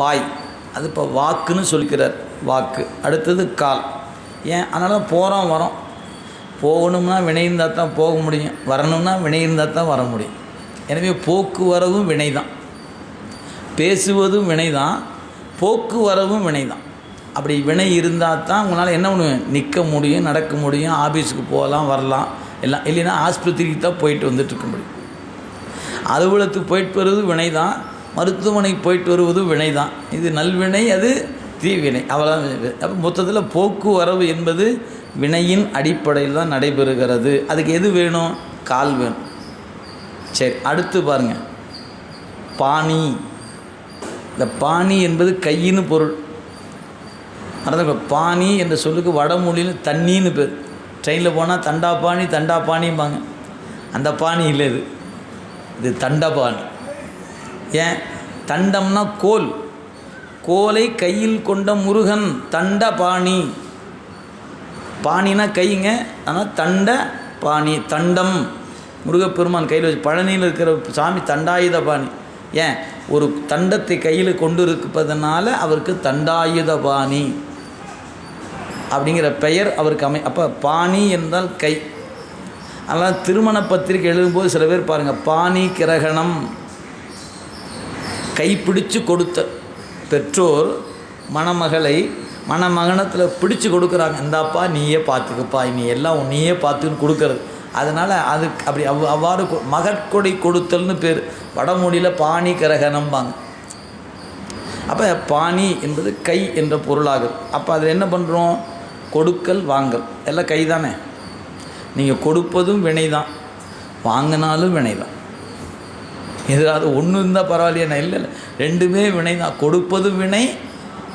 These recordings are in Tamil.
வாய். அது இப்போ வாக்குன்னு சொல்லிக்கிறார் வாக்கு. அடுத்தது கால். ஏன்? அதனால தான் போகிறோம் வரோம். போகணும்னா வினை இருந்தால் தான் போக முடியும். வரணும்னா வினை இருந்தால் தான் வர முடியும். எனவே போக்குவரவும் வினை தான் பேசுவதும் வினை தான் போக்குவரவும் வினை தான் அப்படி வினை இருந்தால் தான் உங்களால் என்ன பண்ணுவேன் நிற்க முடியும் நடக்க முடியும் ஆஃபீஸுக்கு போகலாம் வரலாம் எல்லாம். இல்லைன்னா ஆஸ்பத்திரிக்கு தான் போயிட்டு வந்துட்டுருக்க முடியும். அலுவலகத்துக்கு போயிட்டு வருவது வினை தான் மருத்துவமனைக்கு போயிட்டு வருவது வினை தான் இது நல்வினை அது தீவினை. அவ்வளோ அப்போ மொத்தத்தில் போக்குவரவு என்பது வினையின் அடிப்படையில் தான் நடைபெறுகிறது. அதுக்கு எது வேணும்? கால் வேணும். சரி அடுத்து பாருங்க. பாணி. இந்த பாணி என்பது கையின்னு பொருள். மறந்து பாணி என்ற சொல்லுக்கு வடமொழியில் தண்ணின்னு பேர். ட்ரெயினில் போனால் தண்டா பாணி தண்டா பாணிம்பாங்க. அந்த பாணி இல்லை இது. இது தண்டபாணி. ஏன்? தண்டம்னா கோல். கோலை கையில் கொண்ட முருகன் தண்டபாணி பாணினா கைங்க ஆனால் தண்ட பாணி தண்டம். முருகப்பெருமான் கையில் வச்சு பழனியில் இருக்கிற சாமி தண்டாயுத பாணி. ஏன்? ஒரு தண்டத்தை கையில் கொண்டு இருப்பதனால அவருக்கு தண்டாயுத பாணி. அப்படிங்கிற பெயர் அவருக்கு அமை அப்போ பாணி என்றால் கை. அதனால் திருமண பத்திரிக்கை எழுதும்போது சில பேர் பாருங்கள் பாணி கிரகணம். கைப்பிடிச்சு கொடுத்த பெற்றோர் மணமகளை மணமகனத்தில் பிடிச்சு கொடுக்குறாங்க. இந்தாப்பா நீயே பார்த்துக்கப்பா நீ எல்லாம் நீயே பார்த்துன்னு கொடுக்கறது. அதனால் அது அப்படி அவ் அவ்வாறு மகற்கொடை கொடுத்தல்னு பேர். வடமொழியில் பாணி கிரகணம்பாங்க அப்போ பாணி என்பது கை என்ற பொருளாகுது. அப்போ அதில் என்ன பண்ணுறோம் கொடுக்கல் வாங்கல். எல்லாம் கை தானே நீங்கள் கொடுப்பதும் வினை தான் வாங்கினாலும் வினை தான் எதாவது ஒன்று இருந்தால் பரவாயில்லையா இல்லை இல்லை. ரெண்டுமே வினை தான். கொடுப்பதும் வினை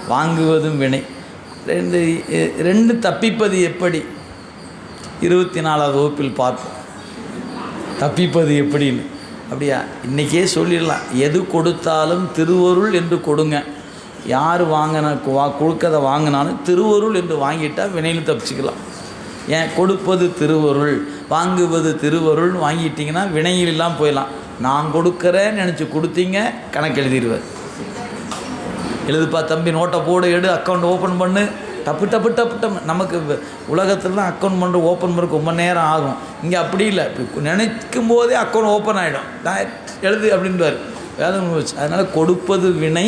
வாங்குவதும் வினை. ரெண்டு ரெண்டு தப்பிப்பது எப்படி? இருபத்தி நாலாவது வகுப்பில் பார்ப்போம். தப்பிப்பது எப்படின்னு. அப்படியா? இன்றைக்கே சொல்லிடலாம். எது கொடுத்தாலும் திருவருள் என்று கொடுங்க. யார் வாங்கின வா கொடுக்கதை வாங்கினாலும் திருவருள் என்று வாங்கிட்டால் வினையில் தப்பிச்சுக்கலாம். ஏன்? கொடுப்பது திருவருள். வாங்குவது திருவருள்னு வாங்கிட்டிங்கன்னா வினையிலெல்லாம் போயிடலாம். நான் கொடுக்குறேன்னு நினச்சி கொடுத்தீங்க கணக்கு எழுதிடுவார் எழுதுப்பா தம்பி நோட்டை போடு எடு அக்கௌண்ட் ஓப்பன் பண்ணு. டப்பு டப்பு டப்பு டப்பு. நமக்கு உலகத்துலலாம் அக்கௌண்ட் பண்ணுற ஓப்பன் பண்ணுறதுக்கு ரொம்ப நேரம் ஆகும். இங்கே அப்படி இல்லை. நினைக்கும் போதே அக்கௌண்ட் ஓப்பன் ஆகிடும் நான் எழுது அப்படின்றார் வேதம் அதனால் கொடுப்பது வினை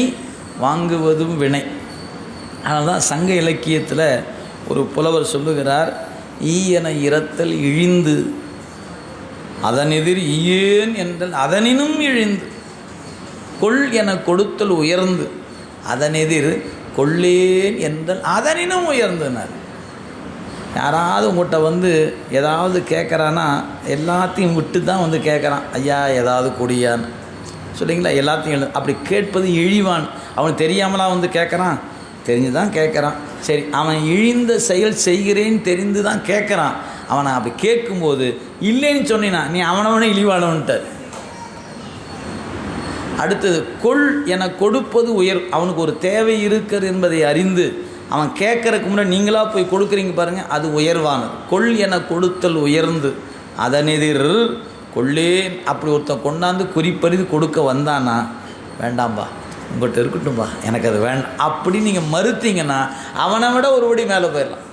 வாங்குவதும் வினை. அதனால் தான் சங்க இலக்கியத்தில் ஒரு புலவர் சொல்லுகிறார் ஈயன இரத்தல் இழிந்து அதனெதிர் ஏன் என்றால் அதனினும் இழிந்து. கொள் என கொடுத்தல் உயர்ந்து. அதனெதிர் கொள்ளேன் என்றால் அதனினும் உயர்ந்தனர். யாராவது உங்கள்கிட்ட வந்து ஏதாவது கேட்குறான்னா எல்லாத்தையும் விட்டு தான் வந்து கேட்குறான். ஐயா ஏதாவது கொடியான்னு சொல்லிங்களா எல்லாத்தையும் அப்படி கேட்பது இழிவான். அவனுக்கு தெரியாமலாம் வந்து கேட்குறான்? தெரிஞ்சு தான் கேட்குறான். சரி அவன் இழிந்த செயல் செய்கிறேன்னு தெரிந்து தான் கேட்குறான். அவனை அப்படி கேட்கும்போது இல்லைன்னு சொன்னினா நீ அவனவனே இழிவானவன்ட்டார் அடுத்தது கொள் என கொடுப்பது உயர். அவனுக்கு ஒரு தேவை இருக்கிறது என்பதை அறிந்து அவன் கேட்கறதுக்கு முன்னாடி நீங்களா போய் கொடுக்குறீங்க பாருங்க அது உயர்வானது. கொள் என கொடுத்தல் உயர்ந்து அதனெதிர் கொள்ளேன். அப்படி ஒருத்தன் கொண்டாந்து குறிப்பறிந்து கொடுக்க வந்தானா வேண்டாம்பா உங்கள்கிட்ட இருக்கட்டும்பா எனக்கு அது வேண்டாம் அப்படி நீங்கள் மறுத்தீங்கன்னா அவனை விட ஒருபடி மேலே போயிடலாம்.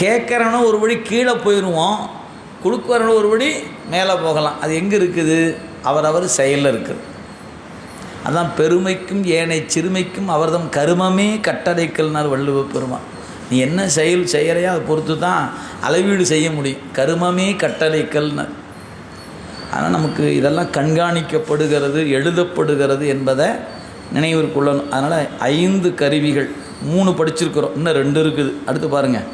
கேட்குறவனும் ஒரு படி கீழே போயிடுவோம் கொடுக்குறவனும் ஒரு படி மேலே போகலாம். அது எங்கே இருக்குது? அவரவர் செயலில் இருக்குது. அதான் பெருமைக்கும் ஏனை சிறுமைக்கும் அவர்தம் கருமமே கட்டளைக்கல்னார் வள்ளுவ பெருமான். நீ என்ன செயல் செய்கிறையோ அதை பொறுத்து தான் அளவீடு செய்ய முடியும். கருமமே கட்டளைக்கல்னார் ஆனால் நமக்கு இதெல்லாம் கண்காணிக்கப்படுகிறது எழுதப்படுகிறது என்பதை நினைவிற்குள்ளணும் அதனால் ஐந்து கருவிகள் மூணு படிச்சிருக்கிறோம். இன்னும் ரெண்டு இருக்குது. அடுத்து பாருங்கள்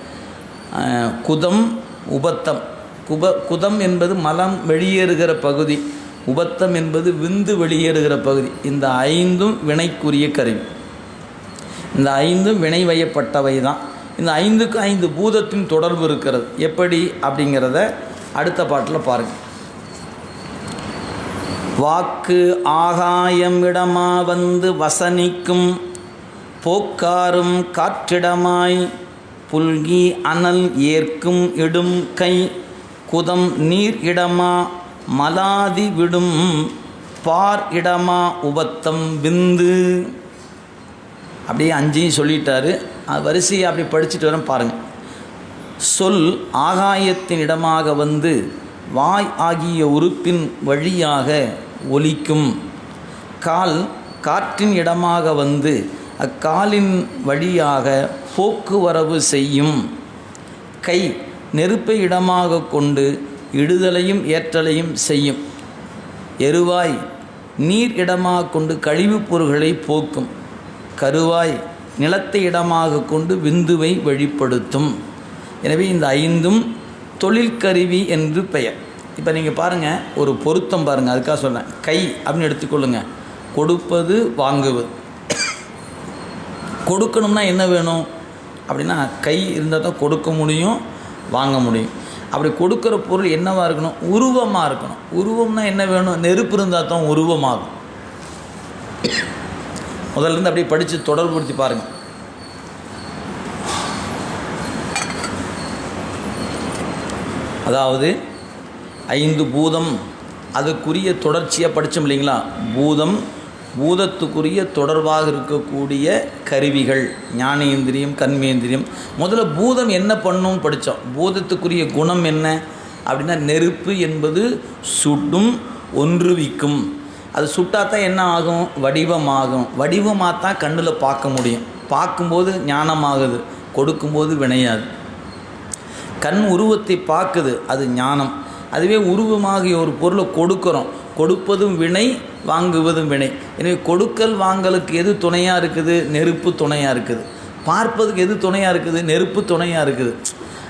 குதம் உபத்தம். குப குதம் என்பது மலம் வெளியேறுகிற பகுதி. உபத்தம் என்பது விந்து வெளியேறுகிற பகுதி. இந்த ஐந்தும் வினைக்குரிய கருவி. இந்த ஐந்தும் வினை வயப்பட்டவை தான். இந்த ஐந்துக்கு ஐந்து பூதத்தின் தொடர்பு இருக்கிறது. எப்படி? அப்படிங்கிறத அடுத்த பாட்டில் பாருங்கள் வாக்கு ஆகாயம் இடமா வந்து வசனிக்கும் போக்காரும் காற்றிடமாய் புல்கி அனல் ஏற்கும் இடும் கை குதம் நீர் இடமா மலாதி விடும் பார் இடமா உபத்தம் விந்து. அப்படியே அஞ்சையும் சொல்லிட்டாரு. வரிசையை அப்படி படிச்சுட்டு வரேன் பாருங்கள் சொல் ஆகாயத்தின் இடமாக வந்து வாய் ஆகிய உறுப்பின் வழியாக ஒலிக்கும். கால் காற்றின் இடமாக வந்து அக்காலின் வழியாக போக்குவரவு செய்யும். கை நெருப்பை இடமாக கொண்டு இடுதலையும் ஏற்றலையும் செய்யும். எருவாய் நீர் இடமாக கொண்டு கழிவுப் பொருள்களை போக்கும். கருவாய் நிலத்தை இடமாக கொண்டு விந்துவை வெளிப்படுத்தும் எனவே இந்த ஐந்தும் தொழிற்கருவி என்று பெயர். இப்போ நீங்கள் பாருங்கள் ஒரு பொருத்தம் பாருங்கள் அதுக்காக சொன்னேன் கை அப்படின்னு எடுத்துக்கொள்ளுங்க. கொடுப்பது வாங்குவது. கொடுக்கணும்னா என்ன வேணும்? அப்படின்னா கை இருந்தால் தான் கொடுக்க முடியும் வாங்க முடியும். அப்படி கொடுக்குற பொருள் என்னவாக இருக்கணும்? உருவமாக இருக்கணும். உருவம்னா என்ன வேணும்? நெருப்பு இருந்தால் தான் உருவமாகும். முதல்ல இருந்து அப்படியே படித்து தொடர்புபடுத்தி பாருங்கள் அதாவது ஐந்து பூதம். அதுக்குரிய தொடர்ச்சியாக படித்தோம் இல்லைங்களா? பூதம் பூதத்துக்குரிய தொடர்பாக இருக்கக்கூடிய கருவிகள் ஞானேந்திரியம் கண்மேந்திரியம் முதல்ல பூதம் என்ன பண்ணும் படித்தோம். பூதத்துக்குரிய குணம் என்ன? அப்படின்னா நெருப்பு என்பது சுடும் ஒன்றுவிக்கும். அது சுட்டாதான் என்ன ஆகும்? வடிவமாகும். வடிவமாக தான் கண்ணில் பார்க்க முடியும். பார்க்கும்போது ஞானமாகுது. கொடுக்கும்போது வினையாது. கண் உருவத்தை பார்க்குது. அது ஞானம். அதுவே உருவமாகிய ஒரு பொருளை கொடுக்குறோம். கொடுப்பதும் வினை வாங்குவதும் வினை. எனவே கொடுக்கல் வாங்கலுக்கு எது துணையாக இருக்குது? நெருப்பு துணையாக இருக்குது. பார்ப்பதுக்கு எது துணையாக இருக்குது? நெருப்பு துணையாக இருக்குது.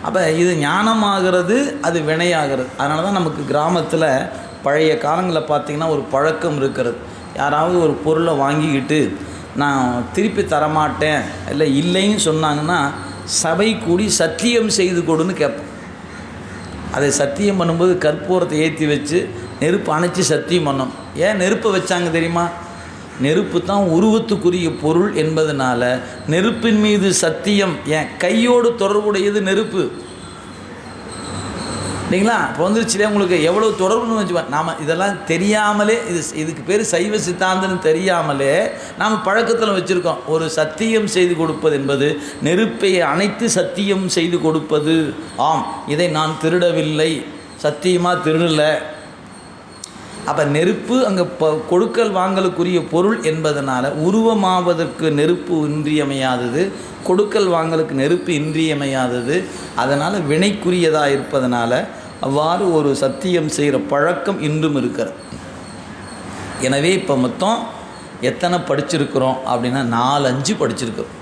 அப்போ இது ஞானமாகிறது அது வினையாகிறது. அதனால தான் நமக்கு கிராமத்தில் பழைய காலங்களில் பார்த்திங்கன்னா ஒரு பழக்கம் இருக்கிறது. யாராவது ஒரு பொருளை வாங்கிக்கிட்டு நான் திருப்பி தரமாட்டேன் இல்லை இல்லைன்னு சொன்னாங்கன்னா சபை கூடி சத்தியம் செய்து கொடுன்னு கேட்போம். அதை சத்தியம் பண்ணும்போது கற்பூரத்தை ஏற்றி வச்சு நெருப்பு அணைச்சி சத்தியம் பண்ணணும். ஏன் நெருப்பை வச்சாங்க தெரியுமா? நெருப்பு தான் உருவத்துக்குரிய பொருள் என்பதனால நெருப்பின் மீது சத்தியம் ஏன் கையோடு தொடர்புடையது நெருப்பு. இல்லைங்களா? இப்போ வந்துருச்சுலே உங்களுக்கு? எவ்வளோ தொடர்புன்னு வச்சு நாம் இதெல்லாம் தெரியாமலே இது இதுக்கு பேர் சைவ சித்தாந்தன்னு தெரியாமலே நாம் பழக்கத்தில் வச்சுருக்கோம். ஒரு சத்தியம் செய்து கொடுப்பது என்பது நெருப்பை அனைத்து சத்தியம் செய்து கொடுப்பது. ஆம் இதை நான் திருடவில்லை. சத்தியமாக திருடலை. அப்போ நெருப்பு அங்கே ப கொடுக்கல் வாங்கலுக்குரிய பொருள் என்பதனால் உருவமாவதற்கு நெருப்பு இன்றியமையாதது கொடுக்கல் வாங்கலுக்கு நெருப்பு இன்றியமையாதது. அதனால் வினைக்குரியதாக இருப்பதனால் அவ்வாறு ஒரு சத்தியம் செய்கிற பழக்கம் இன்றும் இருக்கிறது. எனவே இப்போ மொத்தம் எத்தனை படிச்சிருக்கிறோம் அப்படின்னா நாலு அஞ்சு படிச்சிருக்கிறோம்.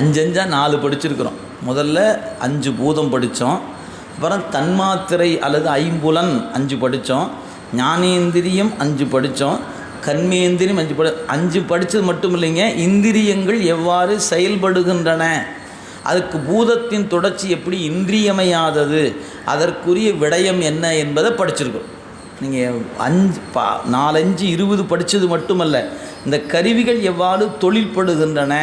அஞ்சஞ்சா நாலு படிச்சிருக்கிறோம். முதல்ல அஞ்சு பூதம் படித்தோம். அப்புறம் தன்மாத்திரை அல்லது ஐம்புலன் அஞ்சு படித்தோம். ஞானேந்திரியம் அஞ்சு படித்தோம். கண்மேந்திரியம் அஞ்சு படி அஞ்சு படித்தது மட்டும் இல்லைங்க இந்திரியங்கள் எவ்வாறு செயல்படுகின்றன? அதுக்கு பூதத்தின் தொடர்ச்சி எப்படி இன்றியமையாதது அதற்குரிய விடயம் என்ன என்பதை படிச்சிருக்கோம். நீங்கள் அஞ்சு பா நாலஞ்சு இருபது படித்தது மட்டுமல்ல இந்த கருவிகள் எவ்வாறு தொழில்படுகின்றன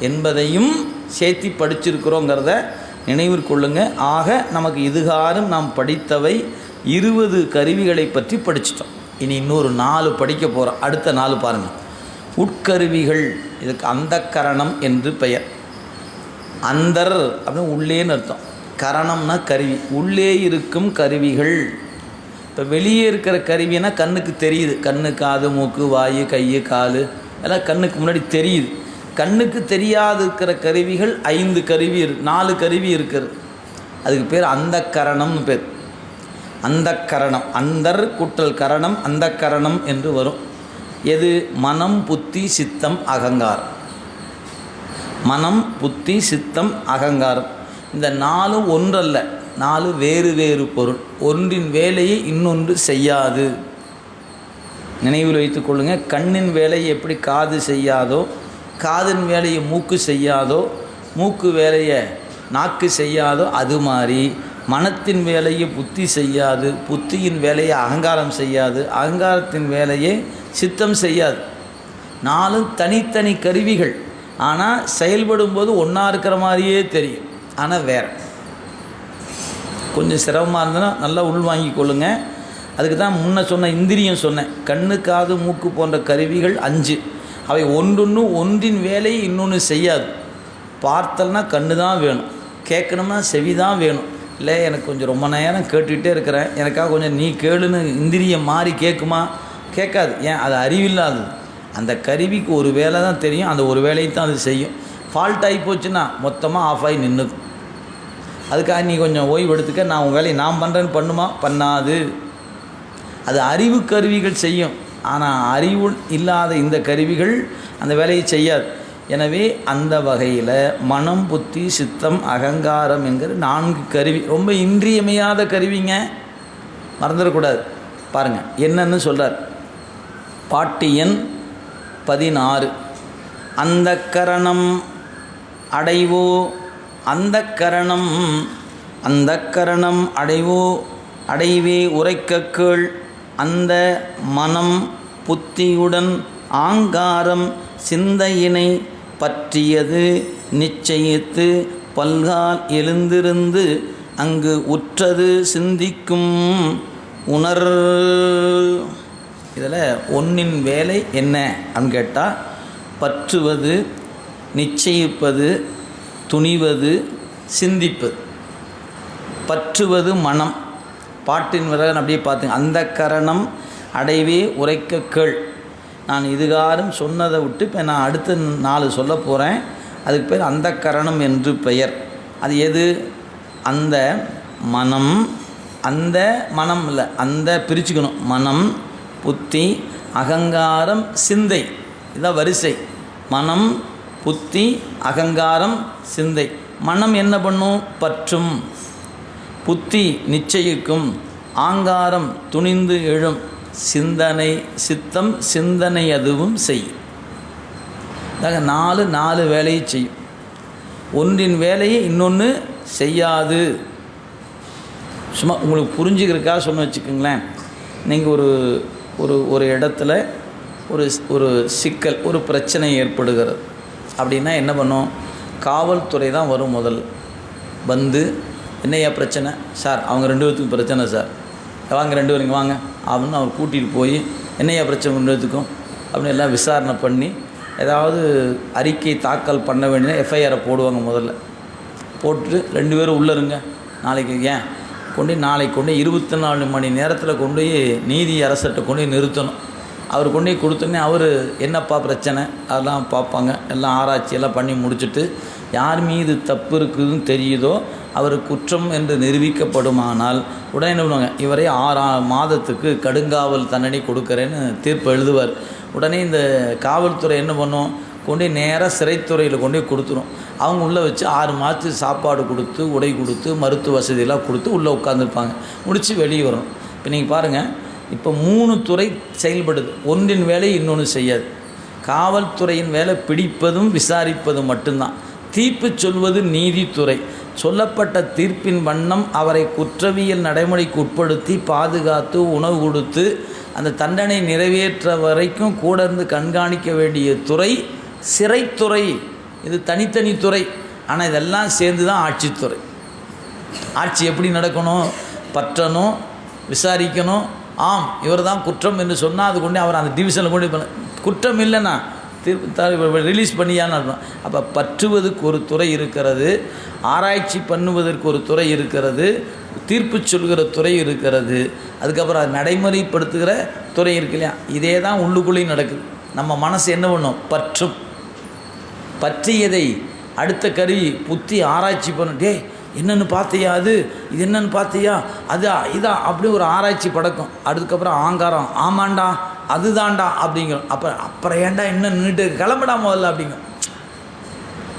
என்பதையும் சேர்த்தி படிச்சிருக்கிறோங்கிறத நினைவிற்கொள்ளுங்கள் ஆக நமக்கு இதுகாரும் நாம் படித்தவை இருபது கருவிகளை பற்றி படிச்சிட்டோம். இனி இன்னொரு நாலு படிக்க போகிறோம் அடுத்த நாலு பாருங்கள் உட்கருவிகள் இதுக்கு அந்த கரணம் என்று பெயர். அந்தர் அப்படின்னு உள்ளேன்னு அர்த்தம். கரணம்னா கருவி. உள்ளே இருக்கும் கருவிகள். இப்போ வெளியே இருக்கிற கருவினா கண்ணுக்கு தெரியுது. கண்ணு காது மூக்கு வாய் கை கால். எல்லாம் கண்ணுக்கு முன்னாடி தெரியுது. கண்ணுக்கு தெரியாது இருக்கிற கருவிகள் ஐந்து கருவி இருக்கு நாலு கருவி இருக்கிறது. அதுக்கு பேர் அந்த கரணம்னு பேர். அந்த கரணம் அந்தர் குட்டல் கரணம் அந்த கரணம் என்று வரும். எது? மனம் புத்தி சித்தம் அகங்காரம். மனம் புத்தி சித்தம் அகங்காரம். இந்த நாலு ஒன்றல்ல நாலு வேறு வேறு பொருள். ஒன்றின் வேலையை இன்னொன்று செய்யாது. நினைவில் வைத்துக்கொள்ளுங்கள் கண்ணின் வேலையை எப்படி காது செய்யாதோ காதின் வேலையை மூக்கு செய்யாதோ மூக்கு வேலையை நாக்கு செய்யாதோ அது மாதிரி மனத்தின் வேலையை புத்தி செய்யாது புத்தியின் வேலையை அகங்காரம் செய்யாது அகங்காரத்தின் வேலையை சித்தம் செய்யாது. நாலும் தனித்தனி கருவிகள். ஆனால் செயல்படும் போது ஒன்றா இருக்கிற மாதிரியே தெரியும். ஆனால் வேற. கொஞ்சம் சிரமமாக இருந்ததுன்னா நல்லா உள்வாங்கி கொள்ளுங்கள் அதுக்கு தான் முன்ன சொன்ன இந்திரியம் சொன்னேன். கண்ணு காது மூக்கு போன்ற கருவிகள் அஞ்சு. அவை ஒன்றுன்னு ஒன்றின் வேலையை இன்னொன்று செய்யாது. பார்த்தல்னா கண்ணு தான் வேணும். கேட்கணும்னா செவி தான் வேணும். இல்லை எனக்கு கொஞ்சம் ரொம்ப நேரம் கேட்டுக்கிட்டே இருக்கிறேன். எனக்காக கொஞ்சம் நீ கேளுன்னு இந்திரியம் மாறி கேட்குமா? கேட்காது. ஏன்? அது அறிவில்லாதது. அந்த கருவிக்கு ஒரு வேலை தான் தெரியும். அந்த ஒரு வேலையை தான் அது செய்யும். ஃபால்ட் ஆகி போச்சுன்னா மொத்தமாக ஆஃப் ஆகி நின்றுக்கும் அதுக்காக நீ கொஞ்சம் ஓய்வு எடுத்துக்க. நான் உங்கள் வேலையை நான் பண்ணுறேன்னு பண்ணுமா? பண்ணாது. அது அறிவு கருவிகள் செய்யும். ஆனால் அறிவு இல்லாத இந்த கருவிகள் அந்த வேலையை செய்யாது. எனவே அந்த வகையில் மனம் புத்தி சித்தம் அகங்காரம் என்கிற நான்கு கருவி ரொம்ப இன்றியமையாத கருவிங்க. மறந்துடக்கூடாது. பாருங்கள் என்னன்னு சொல்கிறார் பாட்டு எண் பதினாறு. அந்த கரணம் அடைவோ அந்த கரணம் அந்த கரணம் அடைவோ அடைவே உரைக்க கேள். அந்த மனம் புத்தியுடன் ஆங்காரம் சிந்தையினை பற்றியது நிச்சயித்து பல்கால் எழுந்திருந்து அங்கு உற்றது சிந்திக்கும் உணர். இதில் ஒன்றின் வேலை என்ன அப்படின்னு கேட்டால் பற்றுவது நிச்சயிப்பது துணிவது சிந்திப்பது. பற்றுவது மனம். பாட்டின் விரகன் அப்படியே பார்த்துங்க. அந்த கரணம் அடைவே உரைக்க கேள். நான் இதுகாரும் சொன்னதை விட்டு இப்போ நான் அடுத்த நாலு சொல்ல போகிறேன் அதுக்கு பேர் அந்த கரணம் என்று பெயர். அது எது? அந்த மனம். அந்த மனம் இல்லை அந்த பிரிச்சுக்கணும். மனம் புத்தி அகங்காரம் சிந்தை. இதான் வரிசை. மனம் புத்தி அகங்காரம் சிந்தை. மனம் என்ன பண்ணும்? பற்றும். புத்தி நிச்சயிக்கும் ஆங்காரம் துணிந்து எழும் சிந்தனை சித்தம் சிந்தனை அதுவும் செய்யும் அதாக நாலு நாலு வேலையை செய்யும். ஒன்றின் வேலையை இன்னொன்று செய்யாது. சும்மா உங்களுக்கு புரிஞ்சுக்கிறதுக்காக சொன்ன வச்சுக்கோங்களேன். நீங்கள் ஒரு ஒரு ஒரு இடத்துல ஒரு ஒரு சிக்கல் ஒரு பிரச்சனை ஏற்படுகிறது. அப்படின்னா என்ன பண்ணும்? காவல்துறை தான் வரும் முதல். வந்து என்னையா பிரச்சனை? சார் அவங்க ரெண்டு பேர்த்துக்கும் பிரச்சனை சார். வாங்க ரெண்டு பேரும் வாங்க. அப்படின்னு அவர் கூட்டிகிட்டு போய் என்னையா பிரச்சனை ரெண்டு பேர்த்துக்கும்? அப்படின்னு எல்லாம் விசாரணை பண்ணி ஏதாவது அறிக்கை தாக்கல் பண்ண வேண்டிய எஃப்ஐஆரை போடுவாங்க முதல்ல. போட்டுட்டு ரெண்டு பேரும் உள்ளே இருங்க. நாளைக்கு ஏன்? கொண்டு நாளைக்கு கொண்டு இருபத்தி நாலு மணி நேரத்தில் கொண்டு போய் நீதி அரசர்கிட்ட கொண்டு போய் நிறுத்தணும். அவர் கொண்டு போய் கொடுத்தோன்னே அவர் என்னப்பா பிரச்சனை? அதெல்லாம் பார்ப்பாங்க. எல்லாம் ஆராய்ச்சி எல்லாம் பண்ணி முடிச்சுட்டு யார் மீது தப்பு இருக்குதுன்னு தெரியுதோ அவர் குற்றம் என்று நிரூபிக்கப்படுமானால் உடனே என்ன பண்ணுவாங்க இவரை ஆறா மாதத்துக்கு கடுங்காவல் தண்டனை கொடுக்குறேன்னு தீர்ப்பு எழுதுவார். உடனே இந்த காவல்துறை என்ன பண்ணும் கொண்டு நேராக சிறைத்துறையில் கொண்டு போய் கொடுத்துரும். அவங்க உள்ளே வச்சு ஆறு மாதத்துக்கு சாப்பாடு கொடுத்து உடை கொடுத்து மருத்துவ வசதியெல்லாம் கொடுத்து உள்ளே உட்காந்துருப்பாங்க முடித்து வெளியே வரும். இப்போ நீங்கள் பாருங்கள் இப்போ மூணு துறை செயல்படுது. ஒன்றின் வேலை இன்னொன்று செய்யாது. காவல்துறையின் வேலை பிடிப்பதும் விசாரிப்பதும் மட்டும்தான். தீர்ப்பு சொல்வது நீதித்துறை. சொல்லப்பட்ட தீர்ப்பின் வண்ணம் அவரை குற்றவியல் நடைமுறைக்கு உட்படுத்தி பாதுகாத்து உணவு கொடுத்து அந்த தண்டனை நிறைவேற்ற வரைக்கும் கூட இருந்து கண்காணிக்க வேண்டிய துறை சிறைத்துறை. இது தனித்தனி துறை. ஆனால் இதெல்லாம் சேர்ந்து தான் ஆட்சித்துறை. ஆட்சி எப்படி நடக்கணும்? பற்றணும்? விசாரிக்கணும்? ஆம் இவர் தான் குற்றம் என்று சொன்னால் அது கொண்டு அவர் அந்த டிவிஷனில் கொண்டு குற்றம் இல்லைன்னா ரிலீஸ் பண்ணியான்னு அர்த்தம். அப்போ பற்றுவதற்கு ஒரு துறை இருக்கிறது ஆராய்ச்சி பண்ணுவதற்கு ஒரு துறை இருக்கிறது தீர்ப்பு சொல்கிற துறை இருக்கிறது அதுக்கப்புறம் அது நடைமுறைப்படுத்துகிற துறை இருக்கு இல்லையா? இதே தான் உள்ளுக்குள்ளேயும் நடக்குது. நம்ம மனசு என்ன பண்ணும்? பற்றும். பற்றியதை அடுத்த கருவி புத்தி ஆராய்ச்சி பண்ணும். டே என்னென்னு பார்த்தியா அது? இது என்னென்னு பார்த்தியா? அதா இதா அப்படி ஒரு ஆராய்ச்சி படக்கும் அதுக்கப்புறம் ஆங்காரம். ஆமாண்டா. அதுதான்டா அப்படிங்கிறோம் அப்புறம் அப்புறம் ஏன்டா இன்னும் நின்றுட்டு கிளம்படா முதல்ல அப்படிங்கும்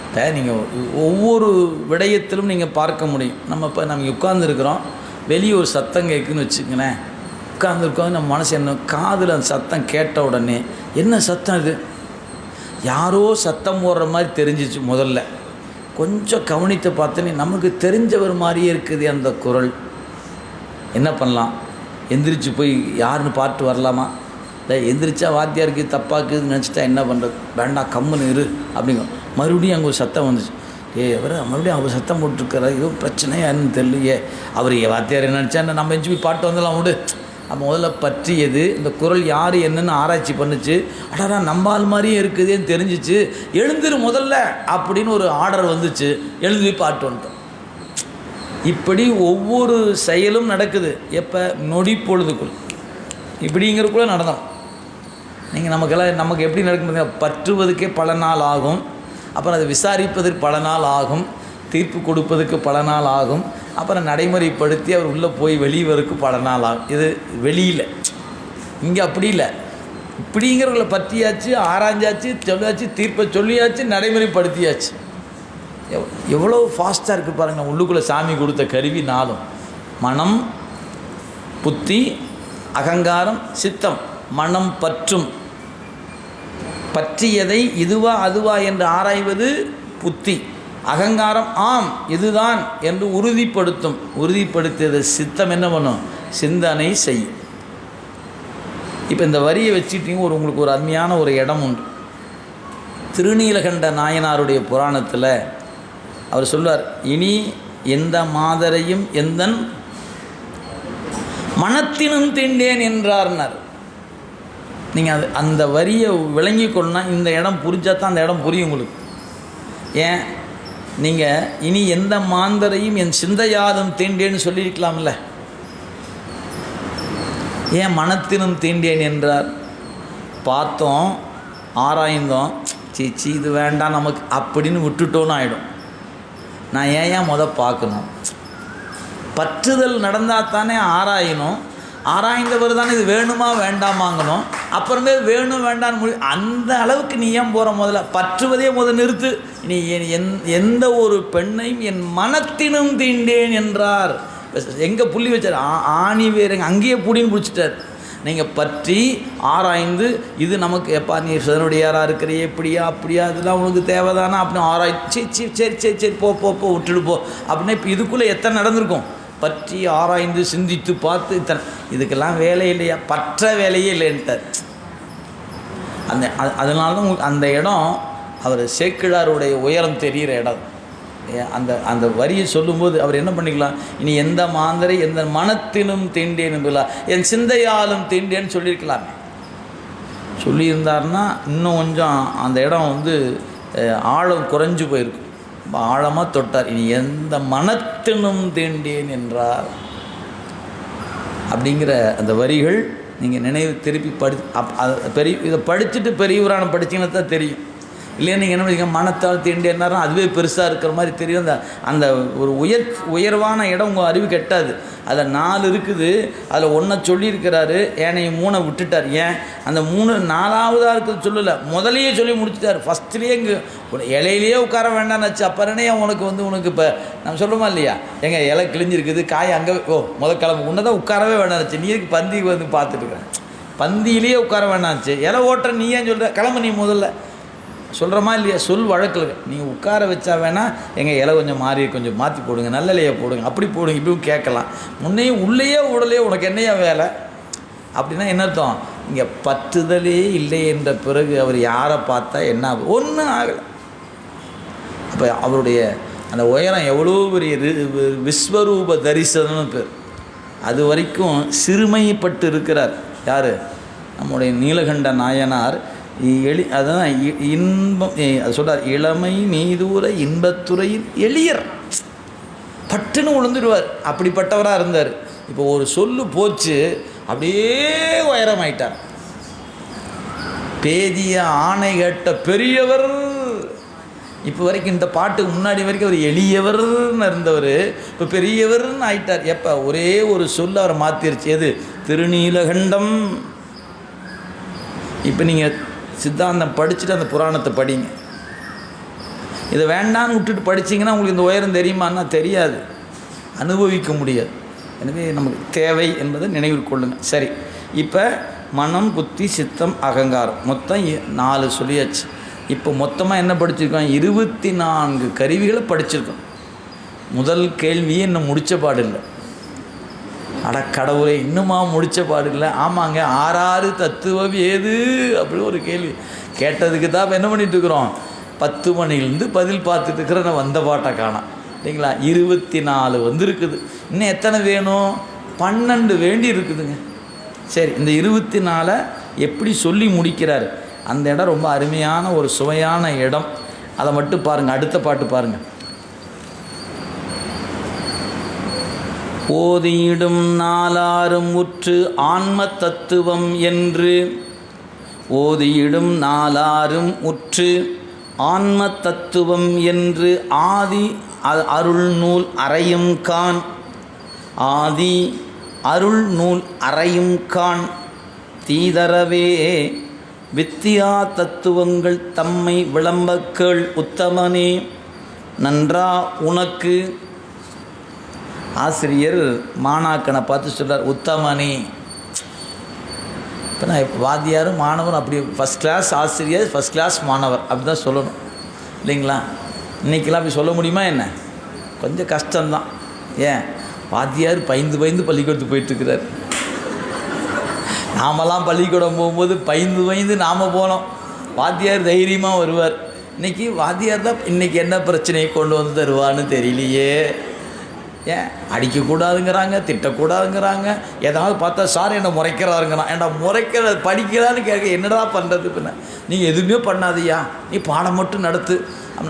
இப்போ நீங்கள் ஒவ்வொரு விடயத்திலும் நீங்கள் பார்க்க முடியும். நம்ம இப்போ நம்ம உட்காந்துருக்குறோம் வெளியே ஒரு சத்தம் கேட்குன்னு வச்சுக்கங்களேன். உட்காந்துருக்கோம் நம்ம மனசு என்ன காதில் அந்த சத்தம் கேட்ட உடனே என்ன சத்தம் இது? யாரோ சத்தம் போடுற மாதிரி தெரிஞ்சிச்சு முதல்ல. கொஞ்சம் கவனித்து பார்த்தோன்னே நமக்கு தெரிஞ்சவர் மாதிரியே இருக்குது அந்த குரல். என்ன பண்ணலாம்? எந்திரிச்சு போய் யாருன்னு பார்த்து வரலாமா? இல்லை எந்திரிச்சா வாத்தியாருக்கு தப்பாக்குதுன்னு நினச்சிட்டா என்ன பண்ணுறது வேண்டாம் கம்முன்னு இரு அப்படிங்க. மறுபடியும் அங்கே ஒரு சத்தம் வந்துச்சு. ஏ அவர் மறுபடியும் அவர் சத்தம் போட்டுருக்காரு ஏதோ பிரச்சனையான்னு தெரியலையே. அவர் வாத்தியார் என்ன நினச்சா நம்ம எஞ்சி போய் பாட்டு வந்துடலாம் உண்டு அப்போ முதல்ல பற்றியது இந்த குரல் யார் என்னன்னு ஆராய்ச்சி பண்ணுச்சு. அடடா நம்பால் மாதிரியே இருக்குதுன்னு தெரிஞ்சிச்சு. எழுந்திரு முதல்ல அப்படின்னு ஒரு ஆர்டர் வந்துச்சு. எழுந்து போய் பாட்டு வந்துட்டோம். இப்படி ஒவ்வொரு செயலும் நடக்குது. எப்போ? நொடி பொழுதுக்குள் இப்படிங்கிறக்குள்ளே நடந்தோம். நீங்கள் நமக்கெல்லாம் நமக்கு எப்படி நடக்குது பற்றுவதுக்கே பல நாள் ஆகும். அப்புறம் அதை விசாரிப்பதற்கு பல நாள் ஆகும். தீர்ப்பு கொடுப்பதற்கு பல நாள் ஆகும். அப்புறம் நடைமுறைப்படுத்தி அவர் உள்ளே போய் வெளிவருக்கு பல நாள் ஆகும். இது வெளியில். இங்கே அப்படி இல்லை. இப்படிங்கிறவங்களை பற்றியாச்சு ஆராய்ஞ்சாச்சு சொல்லியாச்சு தீர்ப்பை சொல்லியாச்சு நடைமுறைப்படுத்தியாச்சு. எவ் எவ்வளோ ஃபாஸ்ட்டாக இருக்குது பாருங்கள் உள்ளுக்குள்ளே சாமி கொடுத்த கருவி நாளும். மனம் புத்தி அகங்காரம் சித்தம். மனம் பற்றும். பற்றியதை இதுவா அதுவா என்று ஆராய்வது புத்தி. அகங்காரம் ஆம் இதுதான் என்று உறுதிப்படுத்தும். உறுதிப்படுத்தியது சித்தம் என்ன பண்ணும்? சிந்தனை செய்யும். இப்போ இந்த வரியை வச்சுட்டீங்க ஒரு உங்களுக்கு ஒரு அருமையான ஒரு இடம் உண்டு. திருநீலகண்ட நாயனாருடைய புராணத்தில் அவர் சொல்வார் இனி எந்த மாதரையும் எந்தன் மனத்தினும் தீண்டேன் என்றார்னர். நீங்கள் அது அந்த வரியை விளங்கி கொள்ளனா இந்த இடம் புரிஞ்சால் தான் அந்த இடம் புரியும் உங்களுக்கு. ஏன்? நீங்கள் இனி எந்த மாந்தரையும் என் சிந்தையாதம் தீண்டேன்னு சொல்லியிருக்கலாம்ல. ஏன் மனத்தினும் தீண்டேன் என்றார்? பார்த்தோம் ஆராய்ந்தோம் சீச்சி இது வேண்டாம் நமக்கு அப்படின்னு விட்டுட்டோன்னு ஆகிடும் நான் ஏன் ஏன் முத பார்க்கணும்? பற்றுதல் நடந்தால் தானே ஆராயணும். ஆராய்ந்தவர் தானே இது வேணுமா வேண்டாமாங்கணும். அப்புறமே வேணும் வேண்டான்னு முடி அந்த அளவுக்கு நீ ஏன் போகிற முதல்ல? பற்றுவதே முதல் நிறுத்து. நீ என் எந்- எந்த ஒரு பெண்ணையும் என் மனத்தினும் தீண்டேன் என்றார். எங்கே புள்ளி வச்சார்? ஆ- ஆணி வேறுங்க அங்கேயே புடின்னு பிடிச்சிட்டார் நீங்கள் பற்றி ஆராய்ந்து இது நமக்கு எப்பா நீ சிதனுடையாராக இருக்கிறியே இப்படியா அப்படியா இதெல்லாம் உனக்கு தேவைதானா? அப்படின்னு ஆராய்ச்சி சரி சரி சரி சரி சரி போ போ போ விட்டுடு போ. அப்படின்னா இப்போ இதுக்குள்ளே எத்தனை நடந்திருக்கும்? பற்றி ஆராய்ந்து சிந்தித்து பார்த்து இத்தனை இதுக்கெல்லாம் வேலை இல்லையா? பற்ற வேலையே இல்லைன்ட்டார் அந்த அது- அதனால தான் உங்களுக்கு அந்த இடம் அவர் சேக்கிழாருடைய உயரம் தெரிகிற இடம். அந்த அந்த வரியை சொல்லும்போது அவர் என்ன பண்ணிக்கலாம்? இனி எந்த மாந்தரை எந்த மனத்தினும் தீண்டேன் என்பதில்ல என் சிந்தையாலும் தீண்டேன்னு சொல்லியிருக்கலாமே. சொல்லியிருந்தாருன்னா இன்னும் கொஞ்சம் அந்த இடம் வந்து ஆழம் குறைஞ்சு போயிருக்கும். ஆழமாக தொட்டார். இனி எந்த மனத்தினும் தீண்டேன் என்றார். அப்படிங்கிற அந்த வரிகள் நீங்கள் நினைவு திருப்பி படி அப் பெரிய இதை படிச்சுட்டு பெரியவரான படிச்சீங்கன்னா தான் தெரியும். இல்லையா நீங்கள் என்ன பண்ணீங்க மனத்தால் தீண்டேன்னாரும் அதுவே பெருசாக இருக்கிற மாதிரி தெரியும். அந்த அந்த ஒரு உயர் உயர்வான இடம் உங்கள் அறிவு கெட்டாது. அதில் நாலு இருக்குது. அதில் ஒன்றை சொல்லியிருக்கிறாரு ஏனைய மூணை விட்டுட்டார். ஏன்? அந்த மூணு நாலாவதாக இருக்கிறது சொல்லலை. முதலையே சொல்லி முடிச்சிட்டார். ஃபஸ்ட்லேயே இங்கே இலையிலேயே உட்கார வேண்டாம்னாச்சு அப்புறனே உனக்கு வந்து உனக்கு இப்போ நம்ம சொல்லுமா இல்லையா? எங்கள் இலை கிழிஞ்சிருக்குது காய் அங்கே ஓ முதல் கிளம்பு. உன்னை தான் உட்காரவே வேண்டாம்ச்சு நீ இருக்கு பந்திக்கு வந்து பார்த்துட்டு இருக்கிறேன் பந்தியிலேயே உட்கார வேண்டாம்ச்சு இலை ஓட்டுற நீ ஏன் சொல்கிற கிளம்பு நீ முதல்ல. சொல்கிறோமா இல்லையா? சொல் வழக்கில். நீங்கள் உட்கார வச்சா வேணால் எங்கள் இலை கொஞ்சம் மாறி கொஞ்சம் மாற்றி போடுங்க. நல்ல இலையை போடுங்க. அப்படி போடுங்க. இப்படியும் கேட்கலாம். முன்னையும் உள்ளேயே உடலையே உனக்கு என்னையா வேலை? அப்படின்னா என்ன அர்த்தம்? இங்கே பற்றுதலே இல்லை என்ற பிறகு அவர் யாரை பார்த்தா என்ன ஆகும்? ஒன்றும் ஆகலை. அப்போ அவருடைய அந்த உயரம் எவ்வளோ பெரிய ரி- விஸ்வரூப தரிசனம்னு பேர். அது வரைக்கும் சிறுமைப்பட்டு இருக்கிறார். யார்? நம்முடைய நீலகண்ட நாயனார். எளி அதான் இ- இன்பம் அது சொல்கிறார் இளமை நீதூர இன்பத்துறையில் எளியர். பட்டுன்னு உழுந்துடுவார் அப்படிப்பட்டவராக இருந்தார். இப்போ ஒரு சொல்லு போச்சு அப்படியே உயரமாயிட்டார். பேதிய ஆணை கேட்ட பெரியவர். இப்போ வரைக்கும் இந்த பாட்டுக்கு முன்னாடி வரைக்கும் அவர் எளியவர்னு இருந்தவர். இப்போ பெரியவர்னு ஆயிட்டார். எப்போ? ஒரே ஒரு சொல் அவரை மாற்றிருச்சு எது? திருநீலகண்டம். இப்போ நீங்கள் சித்தாந்தம் படிச்சுட்டு அந்த புராணத்தை படிங்க. இதை வேண்டான்னு விட்டுட்டு படிச்சிங்கன்னா உங்களுக்கு இந்த உயரம் தெரியுமான்னா தெரியாது. அனுபவிக்க முடியாது. எனவே நமக்கு தேவை என்பதை நினைவில் கொள்ளுங்கள் சரி. இப்போ மனம் புத்தி சித்தம் அகங்காரம். மொத்தம் நாலு சொல்லியாச்சு. இப்போ மொத்தமாக என்ன படிச்சிருக்கோம்? இருபத்தி நான்கு கருவிகளை படிச்சிருக்கோம். முதல் கேள்வியே இன்னும் முடித்த பாடு இல்லை. அட கடவுளை இன்னுமா முடிச்ச பாடு இல்லை ஆமாங்க ஆறாறு தத்துவம் ஏது? அப்படி ஒரு கேள்வி. கேட்டதுக்கு தான் என்ன பண்ணிட்டு இருக்கிறோம்? பத்து மணிலேருந்து பதில் பார்த்துட்டு இருக்கிற நான் வந்த பாட்டை காணோம். இல்லைங்களா? இருபத்தி நாலு வந்துருக்குது. இன்னும் எத்தனை வேணும்? பன்னெண்டு வேண்டி இருக்குதுங்க. சரி இந்த இருபத்தி நாலை எப்படி சொல்லி முடிக்கிறார்? அந்த இடம் ரொம்ப அருமையான ஒரு சுவையான இடம். அதை மட்டும் பாருங்கள் அடுத்த பாட்டு பாருங்கள் ஓதியிடும் நாலாரும் உற்று ஆன்ம தத்துவம் என்று. ஓதியிடும் நாலாரும் உற்று ஆன்ம தத்துவம் என்று ஆதி அ- அருள் நூல் அறையும் கான் ஆதி அருள் நூல் அறையும் கான் தீதரவே வித்தியா தத்துவங்கள் தம்மை விளம்பக்கள் உத்தமனே. நன்றா உனக்கு ஆசிரியர் மாணாக்கனை பார்த்து சொல்கிறார் உத்தமணி இப்போ நான் வாத்தியாரும் மாணவரும் அப்படி ஃபஸ்ட் கிளாஸ் ஆசிரியர் ஃபஸ்ட் கிளாஸ் மாணவர் அப்படி தான் சொல்லணும். இல்லைங்களா? இன்றைக்கெல்லாம் அப்படி சொல்ல முடியுமா என்ன? கொஞ்சம் கஷ்டம்தான். ஏன்? வாத்தியார் பயந்து பயந்து பள்ளிக்கூடத்துக்கு போயிட்டுருக்கிறார். நாமெல்லாம் பள்ளிக்கூடம் போகும்போது பயந்து பயந்து நாம் போனோம். வாத்தியார் தைரியமாக வருவார். இன்றைக்கி வாத்தியார் தான் இன்றைக்கி என்ன பிரச்சனையை கொண்டு வந்து தருவான்னு தெரியலையே. ஏன் அடிக்கக்கூடாதுங்கிறாங்க திட்டக்கூடாதுங்கிறாங்க. ஏதாவது பார்த்தா சார் என்னை முறைக்கிறாருங்கிறான் ஏன்டா முறைக்கிற படிக்கிறான்னு கேட்க என்னடா பண்ணுறது பின்ன நீங்கள் எதுவுமே பண்ணாதியா நீ பாடம் மட்டும் நடத்து.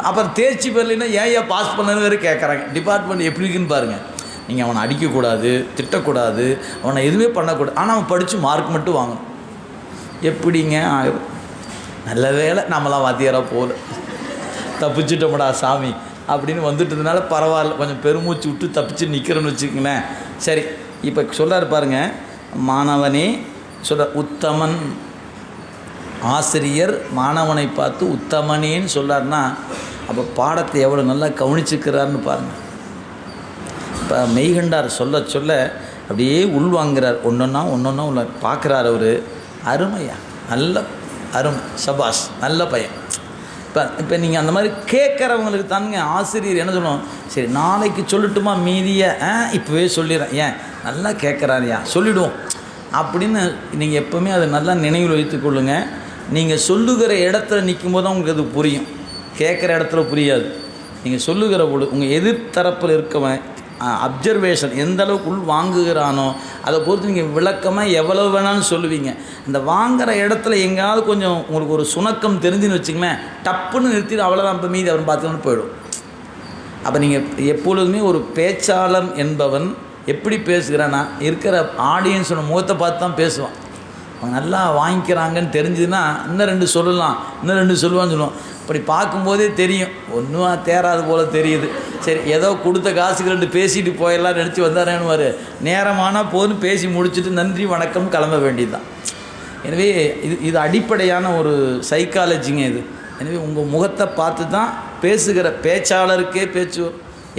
அப்புறம் தேர்ச்சி பெறலைன்னா ஏன் ஏன் பாஸ் பண்ணனு வேறு கேட்குறாங்க. டிபார்ட்மெண்ட் எப்படி இருக்குன்னு பாருங்கள் நீங்கள் அவனை அடிக்கக்கூடாது திட்டக்கூடாது அவனை எதுவுமே பண்ணக்கூடாது. ஆனால் அவன் படித்து மார்க் மட்டும் வாங்கணும். எப்படிங்க நல்ல வேலை நம்மளாம் வாத்தியாராக போகல. தப்பிச்சிட்டோம்டா சாமி. அப்படின்னு வந்துட்டதுனால பரவாயில்ல. கொஞ்சம் பெருமூச்சு விட்டு தப்பிச்சு நிற்கிறேன்னு வச்சுக்கங்களேன். சரி இப்போ சொல்கிறாரு பாருங்க. மாணவனே சொல்கிற உத்தமன் ஆசிரியர் மாணவனை பார்த்து உத்தமனேன்னு சொல்கிறார்னா அப்போ பாடத்தை எவ்வளோ நல்லா கவனிச்சுக்கிறார்னு பாருங்கள் இப்போ மெய்கண்டார் சொல்ல சொல்ல அப்படியே உள்வாங்கிறார் ஒன்றொன்னா ஒன்றொன்னா உள்ள பார்க்குறார் அவர். அருமையா நல்ல அருமை. சபாஷ் நல்ல பையன். இப்போ இப்போ நீங்கள் அந்த மாதிரி கேட்குறவங்களுக்கு தானுங்க ஆசிரியர் என்ன சொல்லணும்? சரி நாளைக்கு சொல்லட்டுமா மீதியை? ஆ இப்போவே சொல்லிடுறேன். ஏன்? நல்லா கேட்குறாருயா? சொல்லிவிடுவோம் அப்படின்னு நீங்கள் எப்போவுமே அதை நல்லா நினைவில் வைத்துக்கொள்ளுங்க நீங்கள் சொல்லுகிற இடத்துல நிற்கும் போது தான் உங்களுக்கு அது புரியும். கேட்குற இடத்துல புரியாது. நீங்கள் சொல்லுகிற பொழுது உங்கள் எதிர்த்தரப்பில் இருக்கவன் அப்சர்வேஷன் எந்த அளவுக்கு உள் வாங்குகிறானோ அதை பொறுத்து நீங்கள் விளக்கமாக எவ்வளோ வேணாலும் சொல்லுவீங்க. இந்த வாங்குற இடத்துல எங்கேயாவது கொஞ்சம் உங்களுக்கு ஒரு சுணக்கம் தெரிஞ்சுன்னு வச்சுங்களேன் டப்புன்னு நிறுத்திட்டு அவ்வளோதான் இப்போ மீதி அவன் பார்த்துக்கணும்னு போயிடும். அப்போ நீங்கள் எப்பொழுதுமே ஒரு பேச்சாளன் என்பவன் எப்படி பேசுகிறான்னா இருக்கிற ஆடியன்ஸோட முகத்தை பார்த்து தான் பேசுவான். அவங்க நல்லா வாங்கிக்கிறாங்கன்னு தெரிஞ்சுதுன்னா இன்னும் ரெண்டு சொல்லலாம் இன்னும் ரெண்டு சொல்லுவான்னு சொல்லுவோம் இப்படி பார்க்கும்போதே தெரியும். ஒன்றும் தேராது போல் தெரியுது. சரி ஏதோ கொடுத்த காசுக்கு ரெண்டு பேசிட்டு போயிடலாம் நினச்சி வந்தாரேன்னு நேரமானால் போதும் பேசி முடிச்சுட்டு நன்றி வணக்கம் கிளம்ப வேண்டியதுதான். எனவே இது இது அடிப்படையான ஒரு சைக்காலஜிங்க இது. எனவே உங்கள் முகத்தை பார்த்து தான் பேசுகிற பேச்சாளருக்கே பேச்சு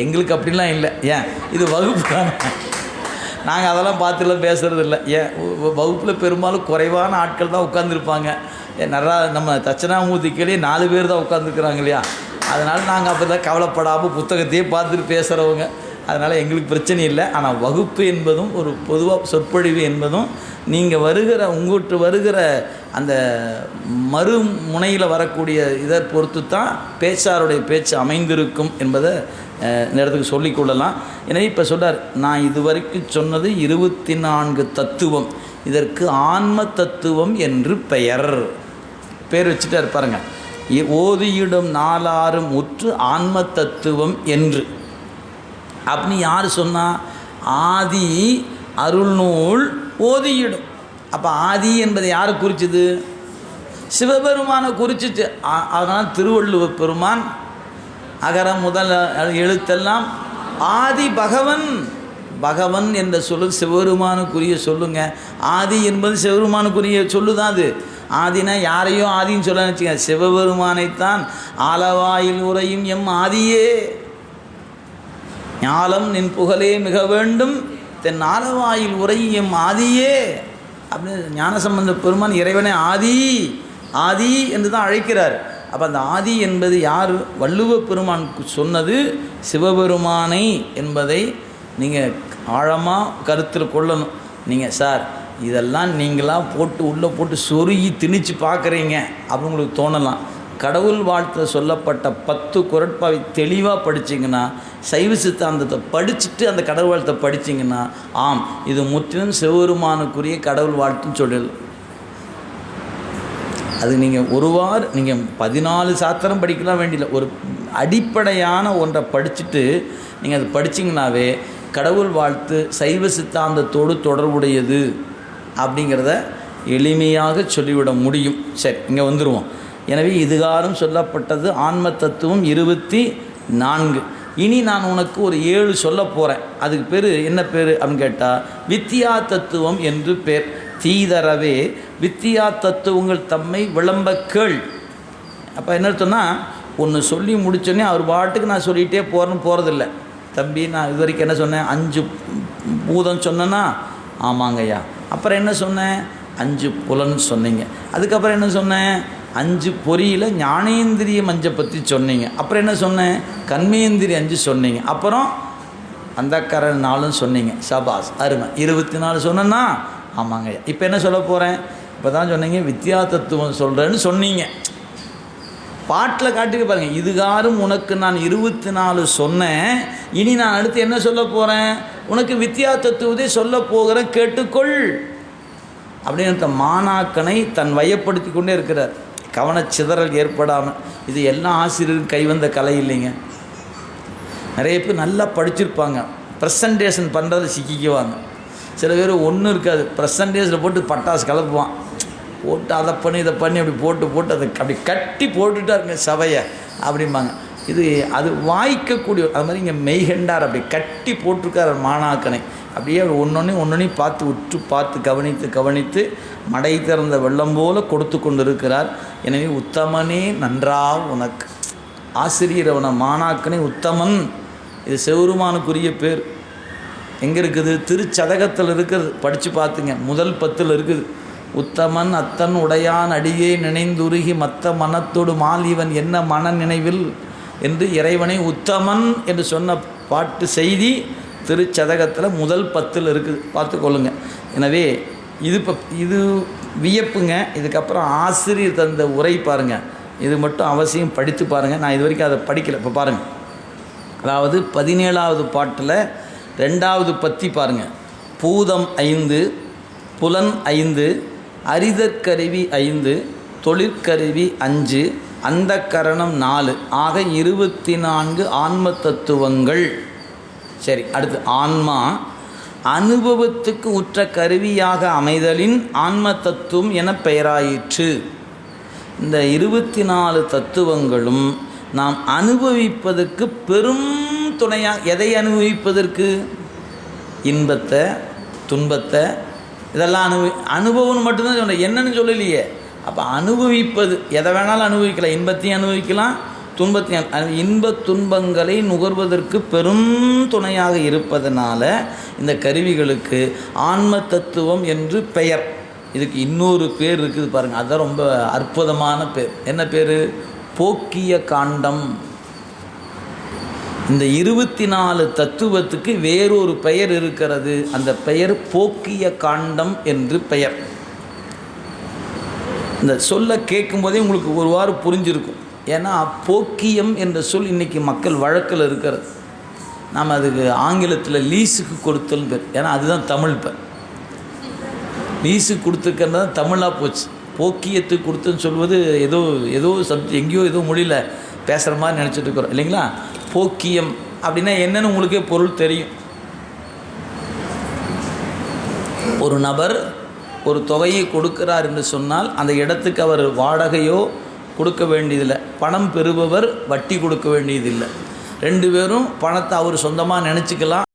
எங்களுக்கு அப்படிலாம் இல்லை. ஏன்? இது வகுப்பு தானே நாங்கள் அதெல்லாம் பார்த்துலாம் பேசுகிறது இல்லை ஏன்? வகுப்பில் பெரும்பாலும் குறைவான ஆட்கள் தான் உட்காந்துருப்பாங்க நல்லா நம்ம தட்சணாமூர்த்திக்கிலே நாலு பேர் தான் உட்காந்துருக்குறாங்க இல்லையா? அதனால் நாங்கள் அப்போ தான் கவலைப்படாமல் புத்தகத்தையே பார்த்துட்டு பேசுகிறவங்க அதனால் எங்களுக்கு பிரச்சனை இல்லை. ஆனால் வகுப்பு என்பதும் ஒரு பொதுவாக சொற்பொழிவு என்பதும் நீங்கள் வருகிற உங்கள்கிட்ட வருகிற அந்த மறுமுனையில் வரக்கூடிய இதை பொறுத்து தான் பேச்சாருடைய பேச்சு அமைந்திருக்கும் என்பதை நேரத்துக்கு இடத்துக்கு சொல்லிக்கொள்ளலாம் எனவே இப்போ சொல்கிறார் நான் இதுவரைக்கும் சொன்னது இருபத்தி நான்கு தத்துவம். இதற்கு ஆன்ம தத்துவம் என்று பெயர். பேர் வச்சுட்டே இருப்பாருங்க ஓதியிடும் நாலாறும் உற்று ஆன்ம தத்துவம் என்று. அப்படின்னு யார் சொன்னால் ஆதி அருள்நூல் ஓதியிடும். அப்போ ஆதி என்பதை யார் குறிச்சது? சிவபெருமானை குறிச்சிச்சு. அதனால் திருவள்ளுவர் பெருமான் அகர முதல் எழுத்தெல்லாம் ஆதி பகவன். பகவன் என்ற சொல்லு சிவபெருமானுக்குரிய சொல்லுங்க. ஆதி என்பது சிவபெருமானுக்குரிய சொல்லுதான் அது. ஆதினா யாரையும் ஆதின்னு சொல்ல நினச்சிங்க சிவபெருமானைத்தான் ஆலவாயில் உரையும் எம் ஆதியே. ஞாலம் நின் புகழே மிக வேண்டும். தென் ஆலவாயில் உரையும் எம் ஆதியே. அப்படின்னு ஞானசம்பந்த பெருமான் இறைவனை ஆதி ஆதி என்று தான் அழைக்கிறார். அப்போ அந்த ஆதி என்பது யார்? வள்ளுவ பெருமான் சொன்னது சிவபெருமானை என்பதை நீங்கள் ஆழமாக கருத்தில் கொள்ளணும். நீங்கள் சார் இதெல்லாம் நீங்களாக போட்டு உள்ளே போட்டு சொருகி திணிச்சு பார்க்குறீங்க அப்படின்னு உங்களுக்கு தோணலாம். கடவுள் வாழ்த்து சொல்லப்பட்ட பத்து குரட்பாவை தெளிவாக படிச்சிங்கன்னா சைவ சித்தாந்தத்தை படிச்சுட்டு அந்த கடவுள் வாழ்த்தை படிச்சிங்கன்னா ஆம் இது முற்றிலும் சிவபெருமானுக்குரிய கடவுள் வாழ்த்துன்னு சொல்லல அது நீங்கள் ஒரு வாரம் நீங்கள் பதினாலு சாத்திரம் படிக்கலாம் வேண்டியதில்லை. ஒரு அடிப்படையான ஒன்றை படிச்சுட்டு நீங்கள் அது படிச்சிங்கனாவே கடவுள் வாழ்த்து சைவ சித்தாந்தத்தோடு தொடர்புடையது. அப்படிங்கிறத எளிமையாக சொல்லிவிட முடியும். சரி இங்கே வந்துடுவோம் எனவே இதுகாலம் சொல்லப்பட்டது ஆன்ம தத்துவம் இருபத்தி நான்கு. இனி நான் உனக்கு ஒரு ஏழு சொல்ல போகிறேன் அதுக்கு பேர் என்ன பேர் அப்படின்னு கேட்டால் வித்தியா தத்துவம் என்று பேர். தீதரவே வித்தியா தத்துவங்கள் தம்மை விளம்ப கேள். அப்போ என்ன சொன்னால் ஒன்று சொல்லி முடிச்சோடனே அவர் பாட்டுக்கு நான் சொல்லிகிட்டே போகிறேன்னு போகிறதில்ல தம்பி நான் இது வரைக்கும் என்ன சொன்னேன்? அஞ்சு பூதம் சொன்னேன்னா ஆமாங்கய்யா. அப்புறம் என்ன சொன்னேன்? அஞ்சு புலன் சொன்னீங்க. அதுக்கப்புறம் என்ன சொன்னேன்? அஞ்சு பொறியில் ஞானேந்திரிய மஞ்சை பற்றி சொன்னீங்க. அப்புறம் என்ன சொன்னேன்? கண்மேந்திரி அஞ்சு சொன்னீங்க. அப்புறம் அந்தக்காரன் நாளும் சொன்னீங்க. சபாஸ் அருமை. இருபத்தி நாலு சொன்னேன்னா? ஆமாங்க. இப்போ என்ன சொல்ல போகிறேன் இப்போ தான் சொன்னீங்க வித்யா தத்துவம் சொல்கிறேன்னு சொன்னீங்க. பாட்டில் காட்டுக்கு பாருங்கள் இதுகாரும் உனக்கு நான் இருபத்தி நாலு சொன்னேன் இனி நான் அடுத்து என்ன சொல்ல போகிறேன் உனக்கு வித்யா தத்துவத்தை சொல்ல போகிறேன் கேட்டுக்கொள். அப்படின்னு மாணாக்கனை தன் வயப்படுத்தி கொண்டே இருக்கிறார். கவனச்சிதறல் ஏற்படாமல் இது எல்லா ஆசிரியரும் கைவந்த கலை இல்லைங்க. நிறைய பேர் நல்லா படிச்சிருப்பாங்க. ப்ரெசன்டேஷன் பண்ணுறதை சிக்கிக்குவாங்க. சில பேர் ஒன்றும் இருக்காது. ப்ரெசன்டேஷனில் போட்டு பட்டாசு கலப்புவான். போட்டு அதை பண்ணி இதை பண்ணி அப்படி போட்டு போட்டு அதை அப்படி கட்டி போட்டுட்டாருங்க சபையை அப்படிம்பாங்க. இது அது வாய்க்கக்கூடிய அது மாதிரி இங்கே மெய்கண்டார் அப்படி கட்டி போட்டிருக்கார் மாணாக்கனை. அப்படியே அவர் ஒன்றொன்னே ஒன்றொன்னையும் பார்த்து உற்று பார்த்து கவனித்து கவனித்து மடை திறந்த வெள்ளம் போல கொடுத்து கொண்டிருக்கிறார். எனவே உத்தமனே நன்றா உனக்கு. ஆசிரியர் அவனை மாணாக்கனை உத்தமன். இது செவருமானுக்குரிய பேர். எங்கே இருக்குது? திருச்சதகத்தில் இருக்கிறது படித்து பார்த்துங்க. முதல் பத்தில் இருக்குது. உத்தமன் அத்தன் உடையான் அடியே நினைந்துருகி மத்த மனத்தோடு மால் இவன் என்ன மன நினைவில் என்று இறைவனை உத்தமன் என்று சொன்ன பாட்டு செய்தி திருச்சதகத்தில் முதல் பத்தில் இருக்குது. பார்த்துக்கொள்ளுங்க எனவே இது இப்போ இது வியப்புங்க. இதுக்கப்புறம் ஆசிரியர் தந்த உரை பாருங்கள் இது மட்டும் அவசியம் படித்து பாருங்கள் நான் இது வரைக்கும் அதை படிக்கலை. இப்போ பாருங்கள் அதாவது பதினேழாவது பாட்டில் ரெண்டாவது பத்தி பாருங்கள் பூதம் ஐந்து புலன் ஐந்து அரிதற்கருவி ஐந்து தொழிற்கருவி அஞ்சு அந்த கரணம் நாலு ஆக இருபத்தி நான்கு ஆன்ம தத்துவங்கள் சரி அடுத்து ஆன்மா. அனுபவத்துக்கு உற்ற கருவியாக அமைதலின் ஆன்ம தத்துவம் என பெயராயிற்று. இந்த இருபத்தி நாலு தத்துவங்களும் நாம் அனுபவிப்பதற்கு பெரும் துணையாக எதை அனுபவிப்பதற்கு? இன்பத்தை துன்பத்தை இதெல்லாம் அனுபவி அனுபவம்னு மட்டும்தான் சொன்னேன் என்னன்னு சொல்லலையே. அப்போ அனுபவிப்பது எதை வேணாலும் அனுபவிக்கலாம். இன்பத்தையும் அனுபவிக்கலாம் துன்பத்தையும் இன்ப துன்பங்களை நுகர்வதற்கு பெரும் துணையாக இருப்பதனால இந்த கருவிகளுக்கு ஆன்ம தத்துவம் என்று பெயர். இதுக்கு இன்னொரு பேர் இருக்குது பாருங்கள் அதுதான் ரொம்ப அற்புதமான பேர். என்ன பேர்? போக்கிய காண்டம். இந்த இருபத்தி நாலு தத்துவத்துக்கு வேறொரு பெயர் இருக்கிறது. அந்த பெயர் போக்கிய காண்டம் என்று பெயர். இந்த சொல்ல கேட்கும்போதே உங்களுக்கு ஒரு வாரம் புரிஞ்சிருக்கும். ஏன்னா போக்கியம் என்ற சொல் இன்றைக்கி மக்கள் வழக்கில் இருக்கிறது. நாம் அதுக்கு ஆங்கிலத்தில் லீஸுக்கு கொடுத்தல் பேர். ஏன்னா அதுதான் தமிழ் பேர் லீஸுக்கு கொடுத்துருக்கிறது தான் தமிழாக போச்சு. போக்கியத்துக்கு கொடுத்துன்னு சொல்வது ஏதோ ஏதோ சப்ஜெக்ட் எங்கேயோ ஏதோ மொழியில் பேசுகிற மாதிரி நினச்சிட்டு இருக்கிறோம். இல்லைங்களா? போக்கியம் அப்படின்னா என்னன்னு உங்களுக்கே பொருள் தெரியும். ஒரு நபர் ஒரு தொகையை கொடுக்கிறார் என்று சொன்னால் அந்த இடத்துக்கு அவர் வாடகையோ கொடுக்க வேண்டியதில்லை. பணம் பெறுபவர் வட்டி கொடுக்க வேண்டியதில்லை. ரெண்டு பேரும் பணத்தை அவர் சொந்தமாக நினச்சிக்கலாம்.